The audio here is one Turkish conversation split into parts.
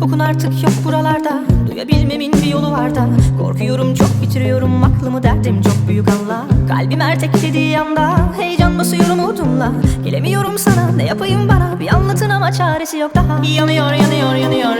Kokun artık yok buralarda. Duyabilmemin bir yolu var da. Korkuyorum çok bitiriyorum. Aklımı derdim çok büyük Allah. Kalbim erteklediği yanda heyecan basıyor umudumla. Gelemiyorum sana ne yapayım bana? Bir anlatın ama çaresi yok daha. Yanıyor yanıyor yanıyor.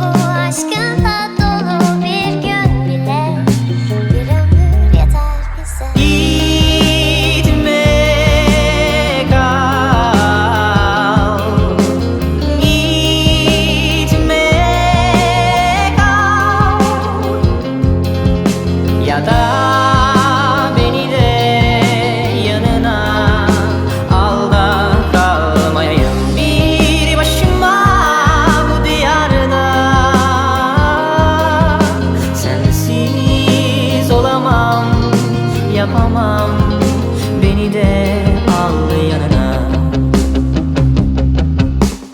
oh. oh. yapamam.